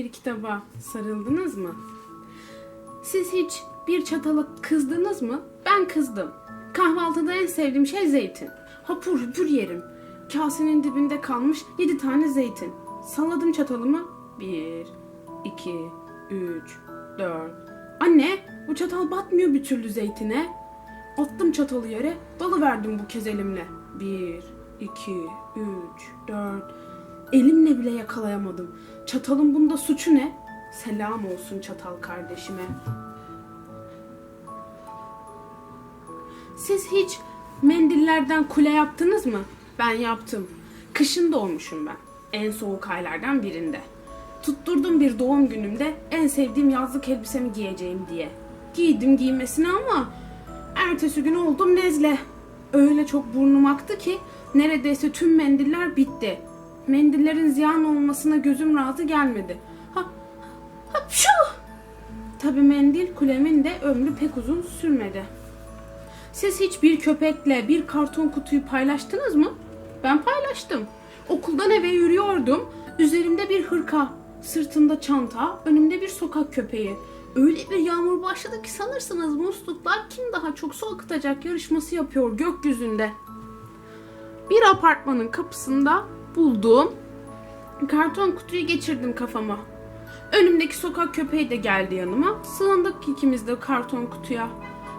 Bir kitaba sarıldınız mı? Siz hiç bir çatala kızdınız mı? Ben kızdım. Kahvaltıda en sevdiğim şey zeytin. Hapur hapur yerim. Kasenin dibinde kalmış yedi tane zeytin. Salladım çatalımı. Bir, iki, üç, dört. Anne bu çatal batmıyor bir türlü zeytine. Attım çatalı yere, dalıverdim bu kez elimle. Bir, iki, üç, dört. Elimle bile yakalayamadım. Çatalın bunda suçu ne? Selam olsun çatal kardeşime. Siz hiç mendillerden kule yaptınız mı? Ben yaptım. Kışın doğmuşum ben. En soğuk aylardan birinde. Tutturdum bir doğum günümde en sevdiğim yazlık elbisemi giyeceğim diye. Giydim giymesine ama ertesi gün oldum nezle. Öyle çok burnum aktı ki neredeyse tüm mendiller bitti. Mendillerin ziyan olmasına gözüm razı gelmedi. Ha, hapşu! Tabii mendil kulemin de ömrü pek uzun sürmedi. Siz hiç bir köpekle bir karton kutuyu paylaştınız mı? Ben paylaştım. Okuldan eve yürüyordum. Üzerimde bir hırka, sırtımda çanta, önümde bir sokak köpeği. Öyle bir yağmur başladı ki sanırsınız musluklar kim daha çok su akıtacak yarışması yapıyor gökyüzünde. Bir apartmanın kapısında bulduğum karton kutuyu geçirdim kafama. Önümdeki sokak köpeği de geldi yanıma. Sığındık ikimiz de karton kutuya.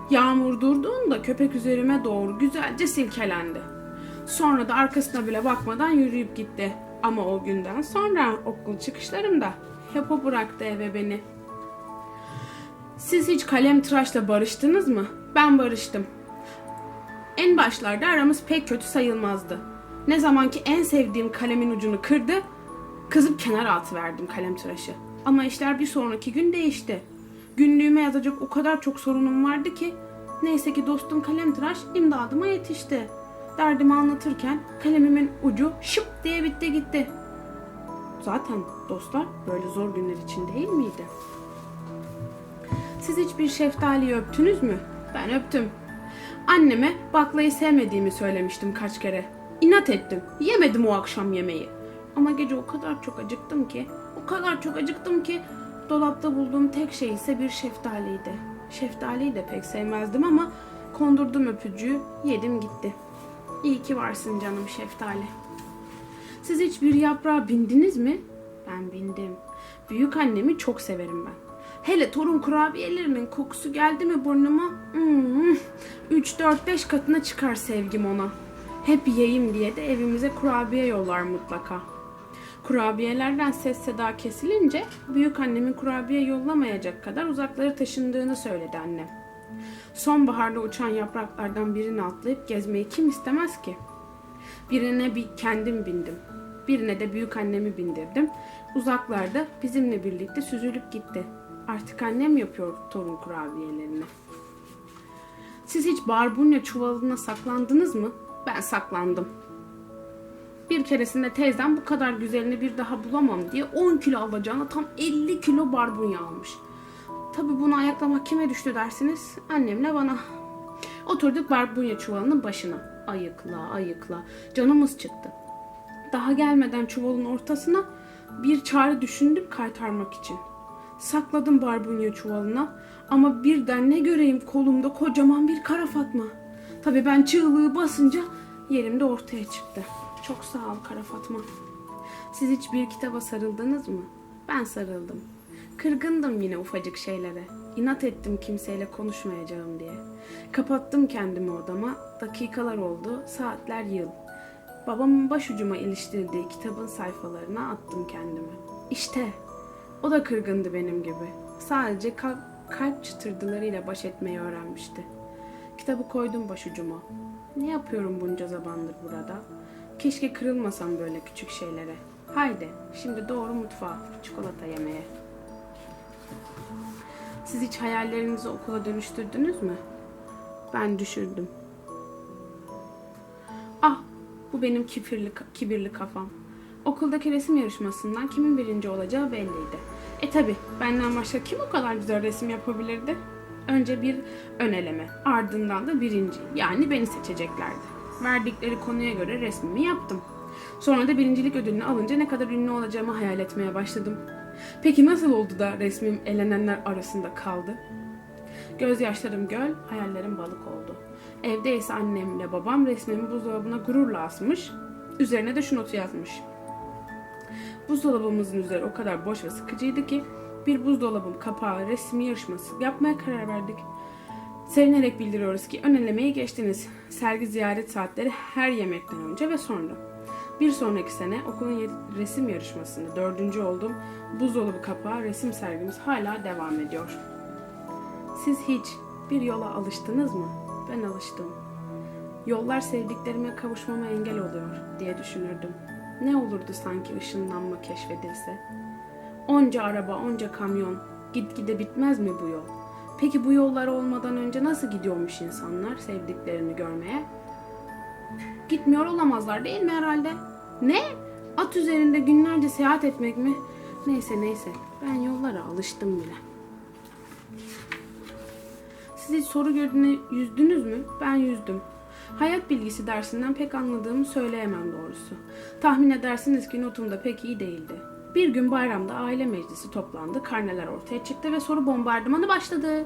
Yağmur durduğunda köpek üzerime doğru güzelce silkelendi. Sonra da arkasına bile bakmadan yürüyüp gitti. Ama o günden sonra okul çıkışlarımda hep o bıraktı eve beni. Siz hiç kalem tıraşla barıştınız mı? Ben barıştım. En başlarda aramız pek kötü sayılmazdı. Ne zaman ki en sevdiğim kalemin ucunu kırdı, kızıp kenara atıverdim kalem tıraşı. Ama işler bir sonraki gün değişti. Günlüğüme yazacak o kadar çok sorunum vardı ki, neyse ki dostum kalem tıraş imdadıma yetişti. Derdimi anlatırken kalemimin ucu şıp diye bitti gitti. Zaten dostlar böyle zor günler için değil miydi? Siz hiç bir şeftaliyi öptünüz mü? Ben öptüm. Anneme baklayı sevmediğimi söylemiştim kaç kere. İnat ettim. Yemedim o akşam yemeği. Ama gece o kadar çok acıktım ki, o kadar çok acıktım ki dolapta bulduğum tek şey ise bir şeftaliydi. Şeftaliyi de pek sevmezdim ama kondurdum öpücüğü, yedim gitti. İyi ki varsın canım şeftali. Siz hiç bir yaprağa bindiniz mi? Ben bindim. Büyük annemi çok severim ben. Hele torun kurabiyelerinin kokusu geldi mi burnuma? Hmm, 3 4 5 katına çıkar sevgim ona. Hep yiyeyim diye de evimize kurabiye yollar mutlaka. Kurabiyelerden ses seda kesilince büyük annemin kurabiye yollamayacak kadar uzaklara taşındığını söyledi annem. Sonbaharda uçan yapraklardan birini atlayıp gezmeyi kim istemez ki? Birine bir kendim bindim. Birine de büyük annemi bindirdim. Uzaklarda bizimle birlikte süzülüp gitti. Artık annem yapıyor torun kurabiyelerini. Siz hiç barbunya çuvalına saklandınız mı? Ben saklandım. Bir keresinde teyzem bu kadar güzelini bir daha bulamam diye 10 kilo alacağına tam 50 kilo barbunya almış. Tabi bunu ayaklamak kime düştü dersiniz? Annemle bana. Oturduk barbunya çuvalının başına. Ayıkla ayıkla. Canımız çıktı. Daha gelmeden çuvalın ortasına bir çare düşündüm kaytarmak için. Sakladım barbunya çuvalına ama birden ne göreyim kolumda kocaman bir kara fatma. Tabii ben çığlığı basınca yerimde ortaya çıktı. Çok sağ ol kara fatma. Siz hiç bir kitaba sarıldınız mı? Ben sarıldım. Kırgındım yine ufacık şeylere. İnat ettim kimseyle konuşmayacağım diye. Kapattım kendimi odama. Dakikalar oldu, saatler yıl. Babamın başucuma iliştirdiği kitabın sayfalarına attım kendimi. İşte o da kırgındı benim gibi. Sadece kalp, kalp çıtırdılarıyla baş etmeyi öğrenmişti. Kitabı koydum başucuma. Ne yapıyorum bunca zamandır burada? Keşke kırılmasam böyle küçük şeylere. Haydi, şimdi doğru mutfağa, çikolata yemeye. Siz hiç hayallerinizi okula dönüştürdünüz mü? Ben düşürdüm. Ah, bu benim kibirli, kibirli kafam. Okuldaki resim yarışmasından kimin birinci olacağı belliydi. E tabi benden başka kim o kadar güzel resim yapabilirdi? Önce bir ön eleme, ardından da birinci yani beni seçeceklerdi. Verdikleri konuya göre resmimi yaptım. Sonra da birincilik ödülünü alınca ne kadar ünlü olacağımı hayal etmeye başladım. Peki nasıl oldu da resmim elenenler arasında kaldı? Gözyaşlarım göl, hayallerim balık oldu. Evde ise annemle babam resmimi buzdolabına gururla asmış, üzerine de şu notu yazmış. Buzdolabımızın üzeri o kadar boş ve sıkıcıydı ki bir buzdolabı kapağı resmi yarışması yapmaya karar verdik. Sevinerek bildiriyoruz ki ön elemeyi geçtiniz. Sergi ziyaret saatleri her yemekten önce ve sonra. Bir sonraki sene okulun resim yarışmasında dördüncü oldum. Buzdolabı kapağı resim sergimiz hala devam ediyor. Siz hiç bir yola alıştınız mı? Ben alıştım. Yollar sevdiklerime kavuşmama engel oluyor diye düşünürdüm. Ne olurdu sanki ışınlanma keşfedilse? Onca araba, onca kamyon. Gitgide bitmez mi bu yol? Peki bu yollar olmadan önce nasıl gidiyormuş insanlar sevdiklerini görmeye? Gitmiyor olamazlar değil mi herhalde? Ne? At üzerinde günlerce seyahat etmek mi? Neyse neyse ben yollara alıştım bile. Siz hiç soru gördüğüne yüzdünüz mü? Ben yüzdüm. Hayat bilgisi dersinden pek anladığımı söyleyemem doğrusu. Tahmin edersiniz ki notum da pek iyi değildi. Bir gün bayramda aile meclisi toplandı, karneler ortaya çıktı ve soru bombardımanı başladı.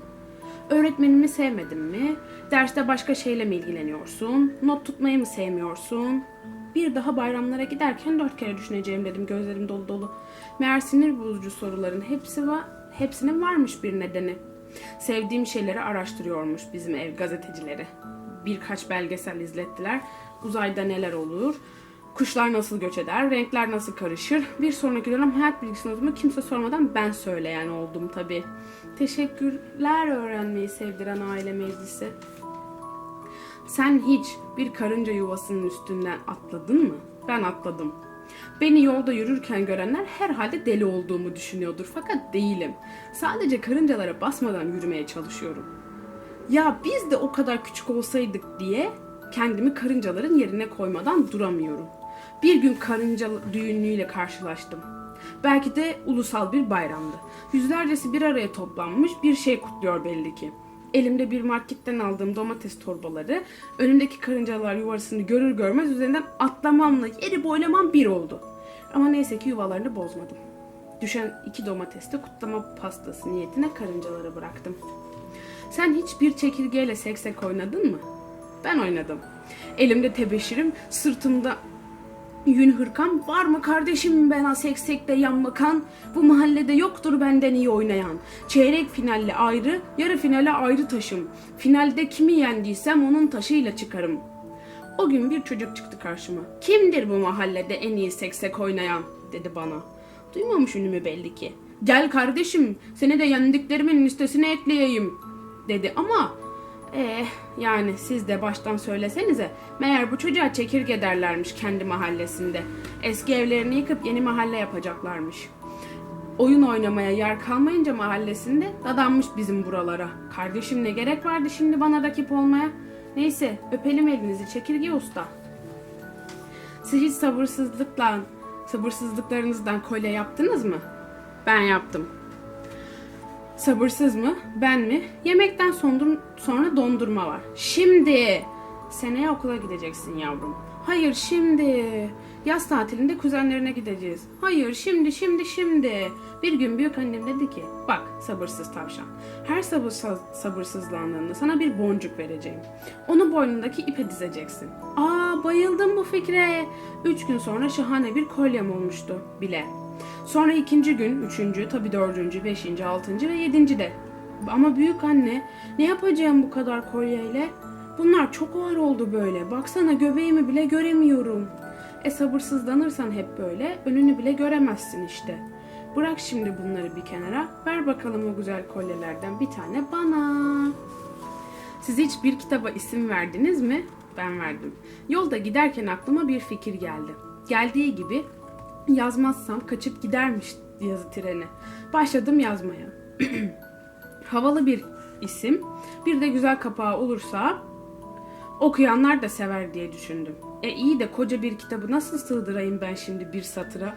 Öğretmenimi sevmedin mi? Derste başka şeyle mi ilgileniyorsun? Not tutmayı mı sevmiyorsun? Bir daha bayramlara giderken dört kere düşüneceğim dedim gözlerim dolu dolu. Meğer sinir bozucu soruların hepsi var, hepsinin varmış bir nedeni. Sevdiğim şeyleri araştırıyormuş bizim ev gazetecileri. Birkaç belgesel izlettiler. Uzayda neler olur? Kuşlar nasıl göç eder? Renkler nasıl karışır? Bir sonraki dönem hayat bilgisi notumu kimse sormadan ben söyleyen oldum tabii. Teşekkürler öğrenmeyi sevdiren aile meclisi. Sen hiç bir karınca yuvasının üstünden atladın mı? Ben atladım. Beni yolda yürürken görenler herhalde deli olduğumu düşünüyordur fakat değilim. Sadece karıncalara basmadan yürümeye çalışıyorum. Ya biz de o kadar küçük olsaydık diye kendimi karıncaların yerine koymadan duramıyorum. Bir gün karınca düğünlüğüyle karşılaştım. Belki de ulusal bir bayramdı. Yüzlercesi bir araya toplanmış bir şey kutluyor belli ki. Elimde bir marketten aldığım domates torbaları, önümdeki karıncalar yuvasını görür görmez üzerinden atlamamla yeri boylamam bir oldu. Ama neyse ki yuvalarını bozmadım. Düşen iki domatesi de kutlama pastası niyetine karıncalara bıraktım. Sen hiç bir çekirgeyle seksek oynadın mı? Ben oynadım. Elimde tebeşirim, sırtımda yün hırkam. Var mı kardeşim bana seksekte yan bakan? Bu mahallede yoktur benden iyi oynayan. Çeyrek finalle ayrı, yarı finale ayrı taşım. Finalde kimi yendiysem onun taşıyla çıkarım. O gün bir çocuk çıktı karşıma. Kimdir bu mahallede en iyi seksek oynayan? dedi bana. Duymamış ünümü belli ki. Gel kardeşim seni de yendiklerimin listesine ekleyeyim dedi ama eh yani siz de baştan söylesenize. Meğer bu çocuğa çekirge derlermiş kendi mahallesinde. Eski evlerini yıkıp yeni mahalle yapacaklarmış. Oyun oynamaya yer kalmayınca mahallesinde dadanmış bizim buralara. Kardeşim ne gerek vardı şimdi bana rakip olmaya? Neyse öpelim elinizi çekirge usta. Siz hiç sabırsızlıkla, sabırsızlıklarınızdan kolye yaptınız mı? Ben yaptım. Sabırsız mı? Ben mi? Yemekten sonra dondurma var. Şimdi! Seneye okula gideceksin yavrum. Hayır şimdi. Yaz tatilinde kuzenlerine gideceğiz. Hayır şimdi şimdi şimdi. Bir gün büyük annem dedi ki bak sabırsız tavşan. Her sabırsız, sabırsızlandığında sana bir boncuk vereceğim. Onu boynundaki ipe dizeceksin. Aa bayıldım bu fikre. Üç gün sonra şahane bir kolyem olmuştu bile. Sonra ikinci gün, üçüncü, tabii dördüncü, beşinci, altıncı ve yedinci de. Ama büyük anne, ne yapacağım bu kadar kolyeyle? Bunlar çok ağır oldu böyle. Baksana göbeğimi bile göremiyorum. E sabırsızlanırsan hep böyle, önünü bile göremezsin işte. Bırak şimdi bunları bir kenara, ver bakalım o güzel kolyelerden bir tane bana. Siz hiç bir kitaba isim verdiniz mi? Ben verdim. Yolda giderken aklıma bir fikir geldi. Geldiği gibi yazmazsam kaçıp gidermiş yazı treni. Başladım yazmaya. Havalı bir isim, bir de güzel kapağı olursa okuyanlar da sever diye düşündüm. E iyi de koca bir kitabı nasıl sığdırayım ben şimdi bir satıra?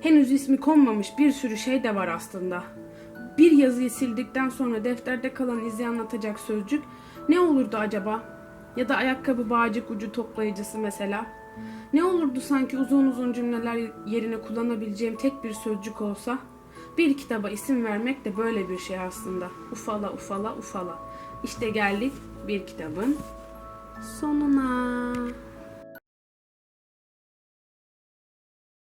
Henüz ismi konmamış bir sürü şey de var aslında. Bir yazıyı sildikten sonra defterde kalan izi anlatacak sözcük ne olurdu acaba? Ya da ayakkabı bağcık ucu toplayıcısı mesela. Ne olurdu sanki uzun uzun cümleler yerine kullanabileceğim tek bir sözcük olsa? Bir kitaba isim vermek de böyle bir şey aslında. Ufala ufala ufala. İşte geldik bir kitabın sonuna.